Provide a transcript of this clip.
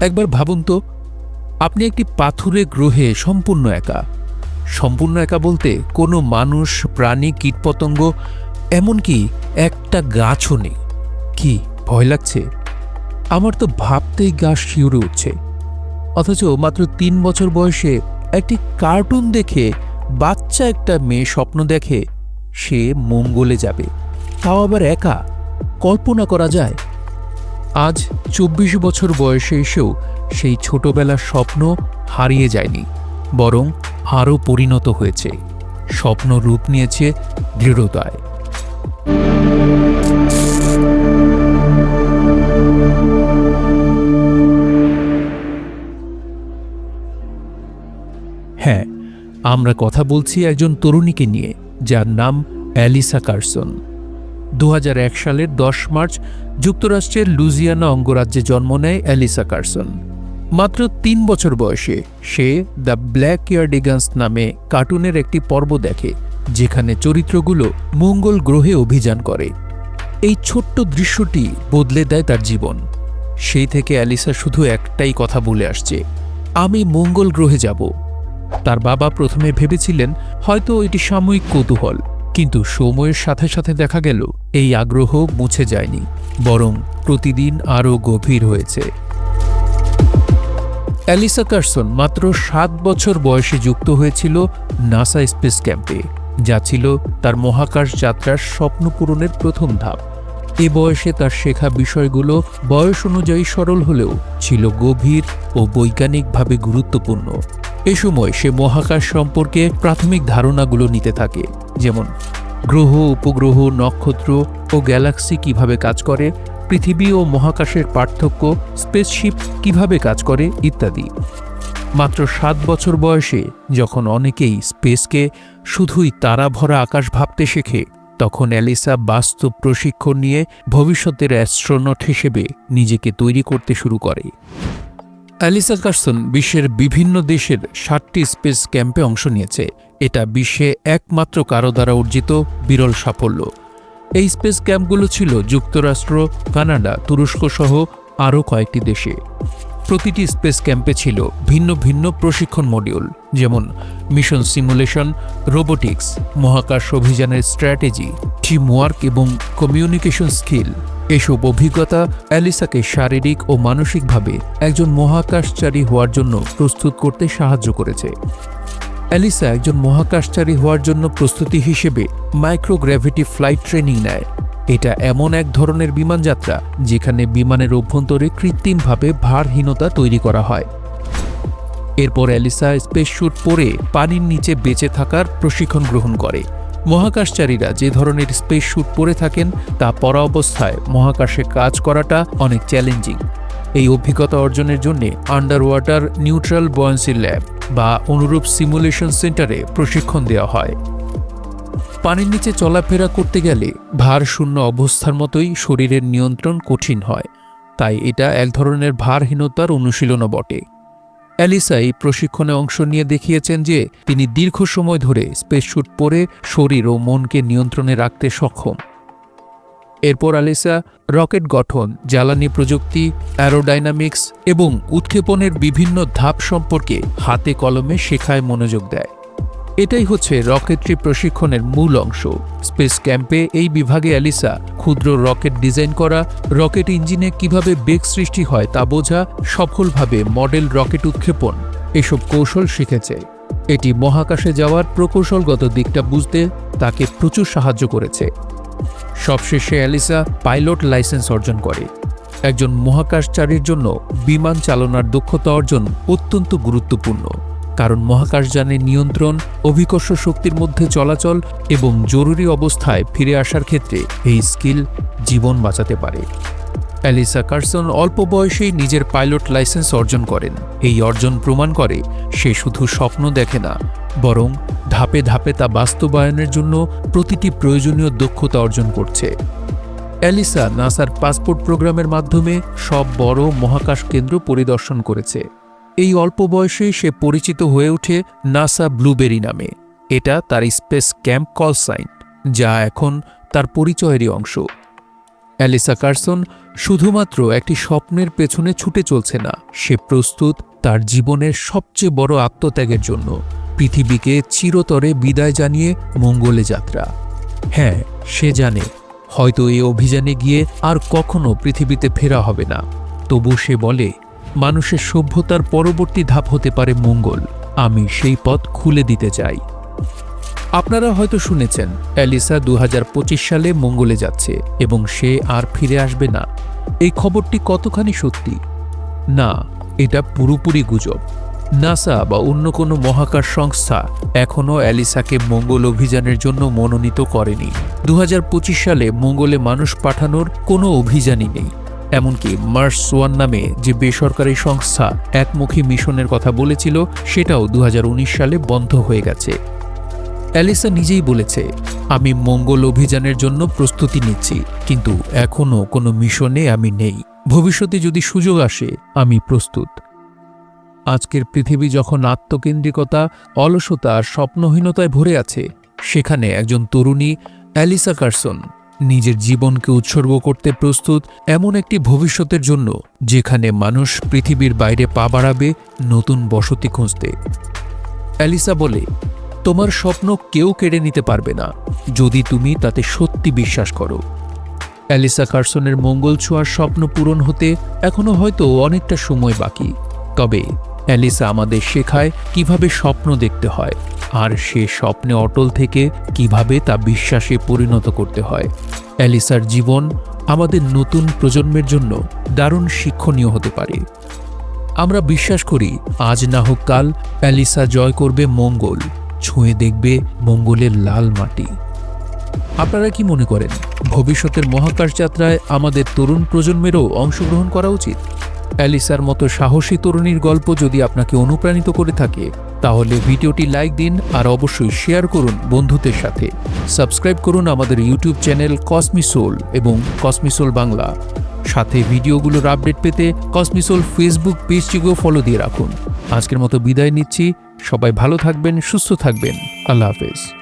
একবার ভাবুন তো, আপনি একটি পাথুরে গ্রহে সম্পূর্ণ একা। সম্পূর্ণ একা বলতে কোনো মানুষ, প্রাণী, কীটপতঙ্গ, এমনকি একটা গাছও নেই। কি ভয় লাগছে? আমার তো ভাবতেই গা শিউরে উঠছে। অথচ মাত্র তিন বছর বয়সে একটি কার্টুন দেখে বাচ্চা একটা মেয়ে স্বপ্ন দেখে সে মঙ্গলে যাবে। তাও আবার একা? কল্পনা করা যায়? আজ চব্বিশ বছর বয়সে এসেও সেই ছোটবেলার স্বপ্ন হারিয়ে যায়নি, বরং আরও পরিণত হয়েছে। স্বপ্ন রূপ নিয়েছে দৃঢ়তায়। হ্যাঁ আমরা কথা বলছি একজন তরুণীকে নিয়ে, যার নাম অ্যালিসা কার্সন। দু হাজার এক সালের দশ মার্চ যুক্তরাষ্ট্রের লুজিয়ানা অঙ্গরাজ্যে জন্ম নেয় অ্যালিসা কার্সন। মাত্র তিন বছর বয়সে সে দ্য ব্ল্যাক ইয়ার্ডিগান্স নামে কার্টুনের একটি পর্ব দেখে, যেখানে চরিত্রগুলো মঙ্গল গ্রহে অভিযান করে। এই ছোট্ট দৃশ্যটি বদলে দেয় তার জীবন। সেই থেকে অ্যালিসা শুধু একটাই কথা বলে আসছে, আমি মঙ্গল গ্রহে যাব। তার বাবা প্রথমে ভেবেছিলেন হয়তো এটি সাময়িক কৌতূহল। কিন্তু সময়ের সাথে সাথে দেখা গেল, এই আগ্রহ মুছে যায়নি, বরং প্রতিদিন আরও গভীর হয়েছে। অ্যালিসা কার্সন মাত্র সাত বছর বয়সে যুক্ত হয়েছিল নাসা স্পেস ক্যাম্পে, যা ছিল তার মহাকাশ যাত্রার স্বপ্ন পূরণের প্রথম ধাপ। এ বয়সে তার শেখা বিষয়গুলো বয়স অনুযায়ী সরল হলেও ছিল গভীর ও বৈজ্ঞানিকভাবে গুরুত্বপূর্ণ। এ সময় সে মহাকাশ সম্পর্কে প্রাথমিক ধারণাগুলো নিতে থাকে। যেমন, গ্রহ, উপগ্রহ, নক্ষত্র ও গ্যালাক্সি কীভাবে কাজ করে, পৃথিবী ও মহাকাশের পার্থক্য, স্পেসশিপ কীভাবে কাজ করে, ইত্যাদি। মাত্র সাত বছর বয়সে যখন অনেকেই স্পেসকে শুধুই তারা ভরা আকাশ ভাবতে শেখে, তখন অ্যালিসা বাস্তব প্রশিক্ষণ নিয়ে ভবিষ্যতের অ্যাস্ট্রোনট হিসেবে নিজেকে তৈরি করতে শুরু করে। অ্যালিসা কার্সন বিশ্বের বিভিন্ন দেশের ষাটটি স্পেস ক্যাম্পে অংশ নিয়েছে। এটা বিশ্বে একমাত্র কারও দ্বারা অর্জিত বিরল সাফল্য। এই স্পেস ক্যাম্পগুলো ছিল যুক্তরাষ্ট্র, কানাডা তুরস্ক সহ আরও কয়েকটি দেশে। প্রতিটি স্পেস ক্যাম্পে ছিল ভিন্ন ভিন্ন প্রশিক্ষণ মডিউল, যেমন মিশন সিমুলেশন, রোবোটিক্স, মহাকাশ অভিযানের স্ট্র্যাটেজি, টিমওয়ার্ক এবং কমিউনিকেশন স্কিল। এসব অভিজ্ঞতা অ্যালিসাকে শারীরিক ও মানসিকভাবে একজন মহাকাশচারী হওয়ার জন্য প্রস্তুত করতে সাহায্য করেছে। অ্যালিসা একজন মহাকাশচারী হওয়ার জন্য প্রস্তুতি হিসেবে মাইক্রোগ্র্যাভিটি ফ্লাইট ট্রেনিং নেয়। এটা এমন এক ধরনের বিমানযাত্রা যেখানে বিমানের অভ্যন্তরে কৃত্রিমভাবে ভারহীনতা তৈরি করা হয়। এরপর অ্যালিসা স্পেস স্যুট পরে পানির নিচে বেঁচে থাকার প্রশিক্ষণ গ্রহণ করে। মহাকাশচারীরা যে ধরনের স্পেস স্যুট পরে থাকেন তা পরা অবস্থায় মহাকাশে কাজ করাটা অনেক চ্যালেঞ্জিং এই অভিজ্ঞতা অর্জনের জন্য under water neutral buoyancy lab বা অনুরূপ সিমুলেশন সেন্টারে প্রশিক্ষণ দেওয়া হয়। পানির নিচে চলাফেরা করতে গেলে ভারশূন্য অবস্থার মতোই শরীরের নিয়ন্ত্রণ কঠিন হয়, তাই এটা এক ধরনের ভারহীনতার অনুশীলনও বটে। অ্যালিসা এই প্রশিক্ষণে অংশ নিয়ে দেখিয়েছেন যে তিনি দীর্ঘ সময় ধরে স্পেসশ্যুট পরে শরীর ও মনকে নিয়ন্ত্রণে রাখতে সক্ষম। এরপর আলিসা রকেট গঠন, জ্বালানি প্রযুক্তি, অ্যারোডাইনামিক্স এবং উৎক্ষেপণের বিভিন্ন ধাপ সম্পর্কে হাতে কলমে শেখায় মনোযোগ দেয়। এটাই হচ্ছে রকেটরি প্রশিক্ষণের মূল অংশ। স্পেস ক্যাম্পে এই বিভাগে অ্যালিসা, ক্ষুদ্র রকেট ডিজাইন করা, রকেট ইঞ্জিনে কীভাবে বেগ সৃষ্টি হয় তা বোঝা, সফলভাবে মডেল রকেট উৎক্ষেপণ। এসব কৌশল শিখেছে। এটি মহাকাশে যাওয়ার প্রকৌশলগত দিকটা বুঝতে তাকে প্রচুর সাহায্য করেছে। সবশেষে অ্যালিসা পাইলট লাইসেন্স অর্জন করে। একজন মহাকাশচারীর জন্য বিমান চালনার দক্ষতা অর্জন অত্যন্ত গুরুত্বপূর্ণ। কারণ মহাকাশযানের নিয়ন্ত্রণ, অভিকর্ষ শক্তির মধ্যে চলাচল এবং জরুরি অবস্থায় ফিরে আসার ক্ষেত্রে এই স্কিল জীবন বাঁচাতে পারে। অ্যালিসা কার্সন অল্প বয়সেই নিজের পাইলট লাইসেন্স অর্জন করেন। এই অর্জন প্রমাণ করে সে শুধু স্বপ্ন দেখে না, বরং ধাপে ধাপে তা বাস্তবায়নের জন্য প্রতিটি প্রয়োজনীয় দক্ষতা অর্জন করছে। অ্যালিসা নাসার পাসপোর্ট প্রোগ্রামের মাধ্যমে সব বড় মহাকাশ কেন্দ্র পরিদর্শন করেছে। এই অল্প বয়সেই সে পরিচিত হয়ে ওঠে নাসা ব্লুবেরি নামে। এটা তার স্পেস ক্যাম্প কল সাইন, যা এখন তার পরিচয়েরই অংশ। অ্যালিসা কার্সন শুধুমাত্র একটি স্বপ্নের পেছনে ছুটে চলছে না, সে প্রস্তুত তার জীবনের সবচেয়ে বড় আত্মত্যাগের জন্য, পৃথিবীকে চিরতরে বিদায় জানিয়ে মঙ্গলে যাত্রা। হ্যাঁ সে জানে, হয়তো এই অভিযানে গিয়ে আর কখনো পৃথিবীতে ফেরা হবে না। তবু সে বলে মানুষের সভ্যতার পরবর্তী ধাপ হতে পারে মঙ্গল। আমি সেই পথ খুলে দিতে চাই। আপনারা হয়তো শুনেছেন, অ্যালিসা দু হাজার পঁচিশ সালে মঙ্গলে যাচ্ছে এবং সে আর ফিরে আসবে না। এই খবরটি কতখানি সত্যি? না, এটা পুরোপুরি গুজব। নাসা বা অন্য কোনো মহাকাশ সংস্থা এখনও অ্যালিসাকে মঙ্গল অভিযানের জন্য মনোনীত করেনি। দু হাজার পঁচিশ সালে মঙ্গলে মানুষ পাঠানোর কোনো অভিযানই নেই। এমনকি মার্স ওয়ান নামে যে বেসরকারি সংস্থা একমুখী মিশনের কথা বলেছিল, সেটাও দু হাজার উনিশ সালে বন্ধ হয়ে গেছে। অ্যালিসা নিজেই বলেছে, আমি মঙ্গল অভিযানের জন্য প্রস্তুতি নিচ্ছি, কিন্তু এখনও কোনো মিশনে আমি নেই। ভবিষ্যতে যদি সুযোগ আসে, আমি প্রস্তুত। আজকের পৃথিবী যখন আত্মকেন্দ্রিকতা, অলসতা স্বপ্নহীনতায় ভরে আছে, সেখানে একজন তরুণী, অ্যালিসা কার্সন। নিজের জীবনকে উৎসর্গ করতে প্রস্তুত এমন একটি ভবিষ্যতের জন্য যেখানে মানুষ পৃথিবীর বাইরে পা বাড়াবে নতুন বসতি খুঁজতে। অ্যালিসা বলে, তোমার স্বপ্ন কেউ কেড়ে নিতে পারবে না, যদি তুমি তাতে সত্যি বিশ্বাস করো। অ্যালিসা কার্সনের মঙ্গল ছোঁয়ার স্বপ্ন পূরণ হতে এখনও হয়তো অনেকটা সময় বাকি। তবে অ্যালিসা আমাদের শেখায় কীভাবে স্বপ্ন দেখতে হয়। আর সে স্বপ্নে অটল থেকে কীভাবে তা বিশ্বাসে পরিণত করতে হয়। অ্যালিসার জীবন আমাদের নতুন প্রজন্মের জন্য দারুণ শিক্ষণীয় হতে পারে। আমরা বিশ্বাস করি, আজ না হোক কাল অ্যালিসা জয় করবে মঙ্গল, ছুঁয়ে দেখবে মঙ্গলের লাল মাটি। আপনারা কি মনে করেন, ভবিষ্যতের মহাকাশ যাত্রায় আমাদের তরুণ প্রজন্মেরও অংশগ্রহণ করা উচিত? অ্যালিসার মতো সাহসী তরুণীর গল্প যদি আপনাকে অনুপ্রাণিত করে থাকে তাহলে ভিডিওটি লাইক দিন আর অবশ্যই শেয়ার করুন বন্ধুদের সাথে। সাবস্ক্রাইব করুন আমাদের ইউটিউব চ্যানেল কসমিসোল এবং কসমিসোল বাংলা। সাথে ভিডিওগুলোর আপডেট পেতে কসমিসোল ফেসবুক পেজটিকেও ফলো দিয়ে রাখুন। আজকের মতো বিদায় নিচ্ছি। সবাই ভালো থাকবেন, সুস্থ থাকবেন। আল্লাহ হাফেজ।